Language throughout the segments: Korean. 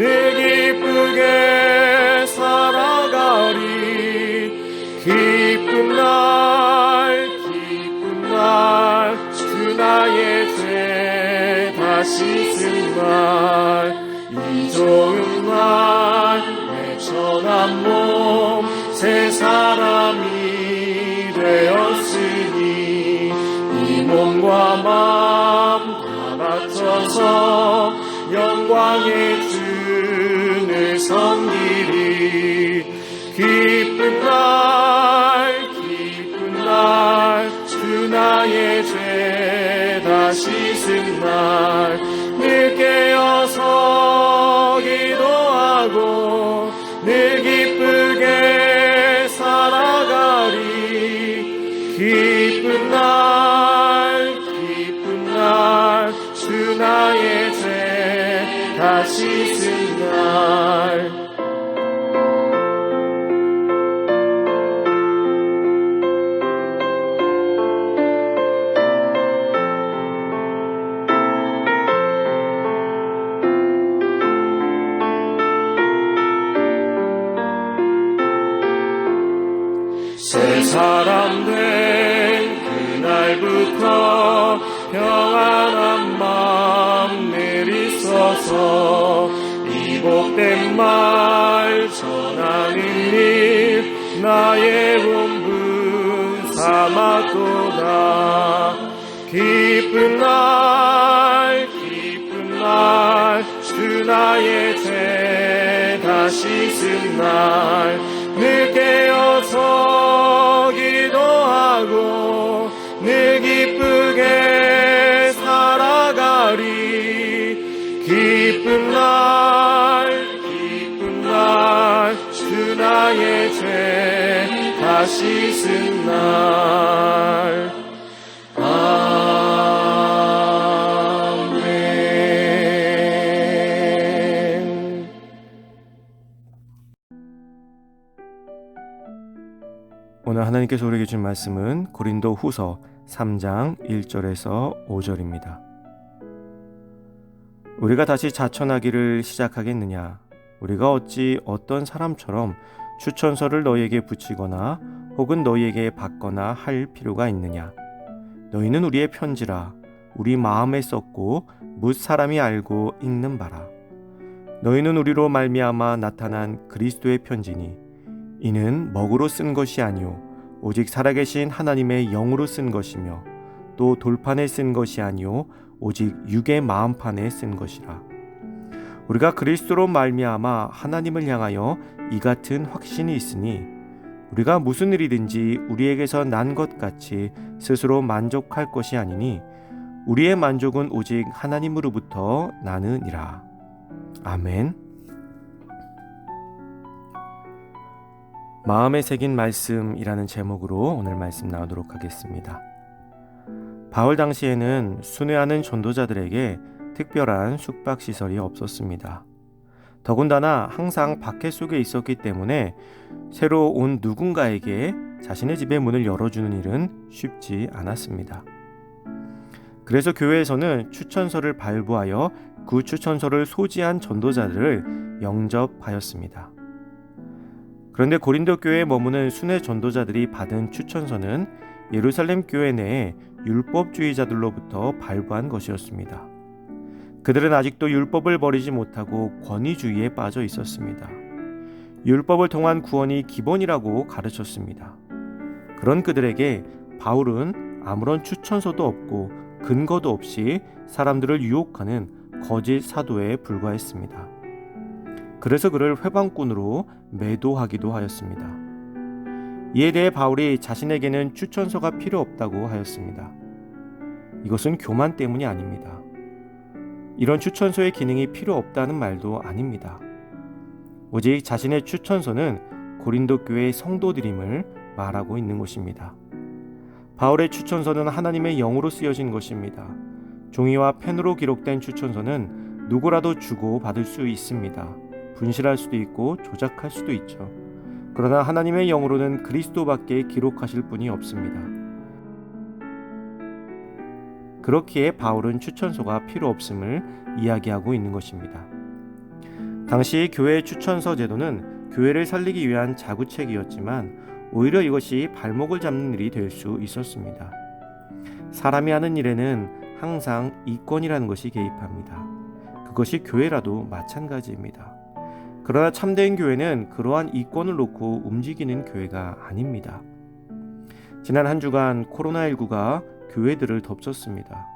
늘 기쁘게 살아가리. 기쁜 날 기쁜 날 주 나의 죄 다시 쓴날이 좋은 날내 천한 몸 새 사람이 되었으니. 이 몸과 마음 다 바쳐서 영광의 섬기리 기쁜 날 기쁜 날 주 나의 죄 다시 쓴날늘 깨어서 기도하고 늘 사람 된 그날부터 평안한 마음 내리소서. 이 복된 말 전하는 일 나의 본분 삼았도다. 기쁜 날 기쁜 날 주 나의 죄 다시 쓴날늘 깨어서 기도하고 늘 기쁘게 살아가리. 기쁜 날 기쁜 날 주 나의 죄 다시 쓴날 하나님께서 우리에게 준 말씀은 고린도 후서 3장 1절에서 5절입니다. 우리가 다시 자천하기를 시작하겠느냐? 우리가 어찌 어떤 사람처럼 추천서를 너희에게 붙이거나 혹은 너희에게 받거나 할 필요가 있느냐? 너희는 우리의 편지라 우리 마음에 썼고 뭇 사람이 알고 읽는 바라. 너희는 우리로 말미암아 나타난 그리스도의 편지니 이는 먹으로 쓴 것이 아니요 오직 살아계신 하나님의 영으로 쓴 것이며 또 돌판에 쓴 것이 아니요 오직 육의 마음판에 쓴 것이라 우리가 그리스도로 말미암아 하나님을 향하여 이 같은 확신이 있으니 우리가 무슨 일이든지 우리에게서 난 것 같이 스스로 만족할 것이 아니니 우리의 만족은 오직 하나님으로부터 나느니라 아멘. 마음에 새긴 말씀이라는 제목으로 오늘 말씀 나누도록 하겠습니다. 바울 당시에는 순회하는 전도자들에게 특별한 숙박 시설이 없었습니다. 더군다나 항상 밖에 속에 있었기 때문에 새로 온 누군가에게 자신의 집의 문을 열어주는 일은 쉽지 않았습니다. 그래서 교회에서는 추천서를 발부하여 그 추천서를 소지한 전도자들을 영접하였습니다. 그런데 고린도 교회에 머무는 순회 전도자들이 받은 추천서는 예루살렘 교회 내에 율법주의자들로부터 발부한 것이었습니다. 그들은 아직도 율법을 버리지 못하고 권위주의에 빠져 있었습니다. 율법을 통한 구원이 기본이라고 가르쳤습니다. 그런 그들에게 바울은 아무런 추천서도 없고 근거도 없이 사람들을 유혹하는 거짓 사도에 불과했습니다. 그래서 그를 회방꾼으로 매도하기도 하였습니다. 이에 대해 바울이 자신에게는 추천서가 필요 없다고 하였습니다. 이것은 교만 때문이 아닙니다. 이런 추천서의 기능이 필요 없다는 말도 아닙니다. 오직 자신의 추천서는 고린도 교회의 성도들임을 말하고 있는 것입니다. 바울의 추천서는 하나님의 영으로 쓰여진 것입니다. 종이와 펜으로 기록된 추천서는 누구라도 주고 받을 수 있습니다. 분실할 수도 있고 조작할 수도 있죠. 그러나 하나님의 영으로는 그리스도밖에 기록하실 분이 없습니다. 그렇기에 바울은 추천서가 필요 없음을 이야기하고 있는 것입니다. 당시 교회의 추천서 제도는 교회를 살리기 위한 자구책이었지만 오히려 이것이 발목을 잡는 일이 될 수 있었습니다. 사람이 하는 일에는 항상 이권이라는 것이 개입합니다. 그것이 교회라도 마찬가지입니다. 그러나 참된 교회는 그러한 이권을 놓고 움직이는 교회가 아닙니다. 지난 한 주간 코로나19가 교회들을 덮쳤습니다.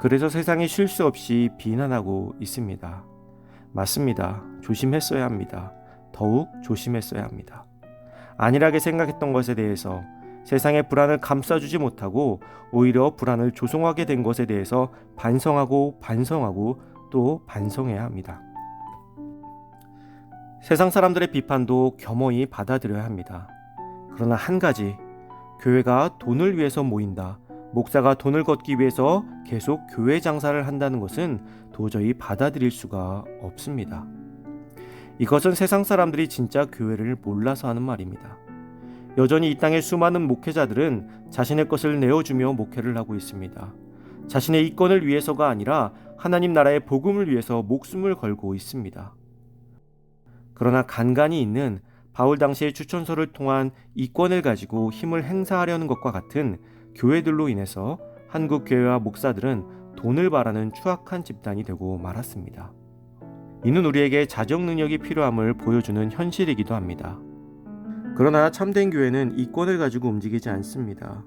그래서 세상이 쉴 수 없이 비난하고 있습니다. 맞습니다. 조심했어야 합니다. 더욱 조심했어야 합니다. 안일하게 생각했던 것에 대해서 세상의 불안을 감싸주지 못하고 오히려 불안을 조성하게 된 것에 대해서 반성하고 반성하고 또 반성해야 합니다. 세상 사람들의 비판도 겸허히 받아들여야 합니다. 그러나 한 가지, 교회가 돈을 위해서 모인다. 목사가 돈을 걷기 위해서 계속 교회 장사를 한다는 것은 도저히 받아들일 수가 없습니다. 이것은 세상 사람들이 진짜 교회를 몰라서 하는 말입니다. 여전히 이 땅의 수많은 목회자들은 자신의 것을 내어주며 목회를 하고 있습니다. 자신의 이권을 위해서가 아니라 하나님 나라의 복음을 위해서 목숨을 걸고 있습니다. 그러나 간간이 있는 바울 당시의 추천서를 통한 이권을 가지고 힘을 행사하려는 것과 같은 교회들로 인해서 한국 교회와 목사들은 돈을 바라는 추악한 집단이 되고 말았습니다. 이는 우리에게 자정 능력이 필요함을 보여주는 현실이기도 합니다. 그러나 참된 교회는 이권을 가지고 움직이지 않습니다.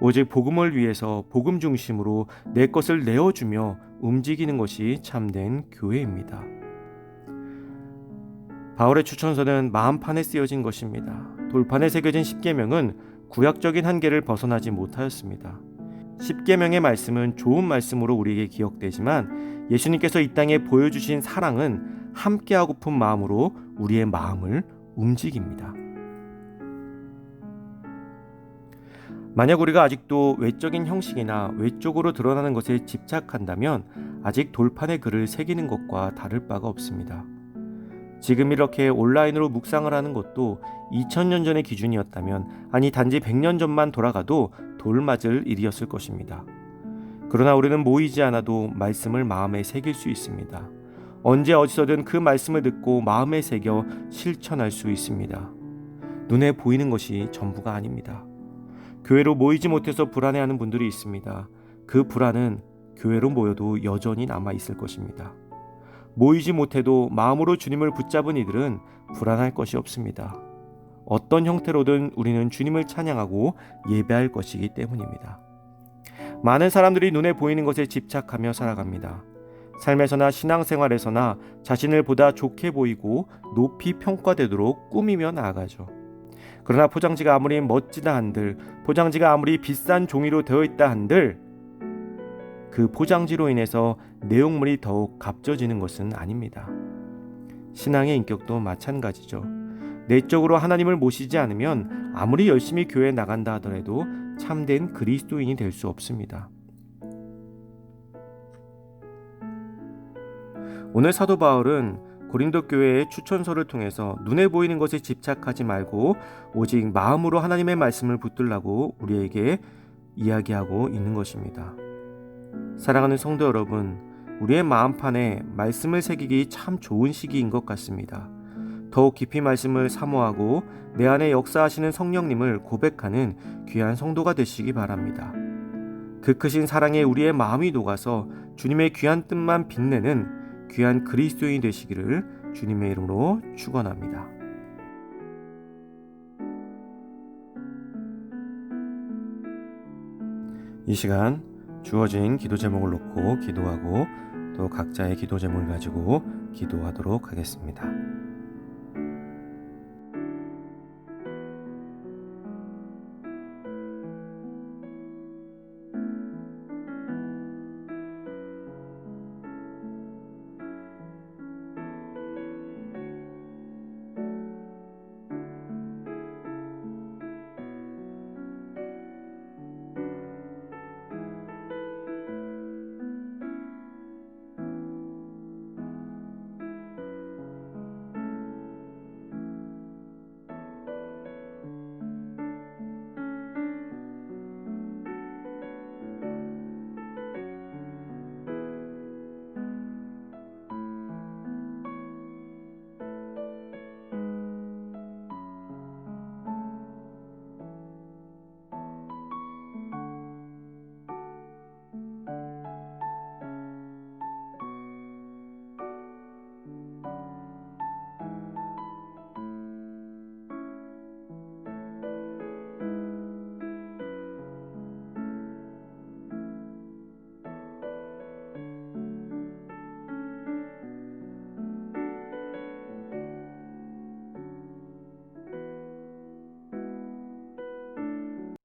오직 복음을 위해서 복음 중심으로 내 것을 내어주며 움직이는 것이 참된 교회입니다. 바울의 추천서는 마음판에 쓰여진 것입니다. 돌판에 새겨진 십계명은 구약적인 한계를 벗어나지 못하였습니다. 십계명의 말씀은 좋은 말씀으로 우리에게 기억되지만 예수님께서 이 땅에 보여주신 사랑은 함께하고픈 마음으로 우리의 마음을 움직입니다. 만약 우리가 아직도 외적인 형식이나 외적으로 드러나는 것에 집착한다면 아직 돌판에 글을 새기는 것과 다를 바가 없습니다. 지금 이렇게 온라인으로 묵상을 하는 것도 2000년 전의 기준이었다면 아니 단지 100년 전만 돌아가도 돌맞을 일이었을 것입니다. 그러나 우리는 모이지 않아도 말씀을 마음에 새길 수 있습니다. 언제 어디서든 그 말씀을 듣고 마음에 새겨 실천할 수 있습니다. 눈에 보이는 것이 전부가 아닙니다. 교회로 모이지 못해서 불안해하는 분들이 있습니다. 그 불안은 교회로 모여도 여전히 남아 있을 것입니다. 모이지 못해도 마음으로 주님을 붙잡은 이들은 불안할 것이 없습니다. 어떤 형태로든 우리는 주님을 찬양하고 예배할 것이기 때문입니다. 많은 사람들이 눈에 보이는 것에 집착하며 살아갑니다. 삶에서나 신앙생활에서나 자신을 보다 좋게 보이고 높이 평가되도록 꾸미며 나아가죠. 그러나 포장지가 아무리 멋지다 한들, 포장지가 아무리 비싼 종이로 되어 있다 한들, 그 포장지로 인해서 내용물이 더욱 값져지는 것은 아닙니다. 신앙의 인격도 마찬가지죠. 내적으로 하나님을 모시지 않으면 아무리 열심히 교회에 나간다 하더라도 참된 그리스도인이 될 수 없습니다. 오늘 사도 바울은 고린도 교회의 추천서를 통해서 눈에 보이는 것에 집착하지 말고 오직 마음으로 하나님의 말씀을 붙들라고 우리에게 이야기하고 있는 것입니다. 사랑하는 성도 여러분, 우리의 마음판에 말씀을 새기기 참 좋은 시기인 것 같습니다. 더욱 깊이 말씀을 사모하고 내 안에 역사하시는 성령님을 고백하는 귀한 성도가 되시기 바랍니다. 그 크신 사랑에 우리의 마음이 녹아서 주님의 귀한 뜻만 빛내는 귀한 그리스도인이 되시기를 주님의 이름으로 축원합니다. 이 시간 주어진 기도 제목을 놓고 기도하고 또 각자의 기도 제목을 가지고 기도하도록 하겠습니다.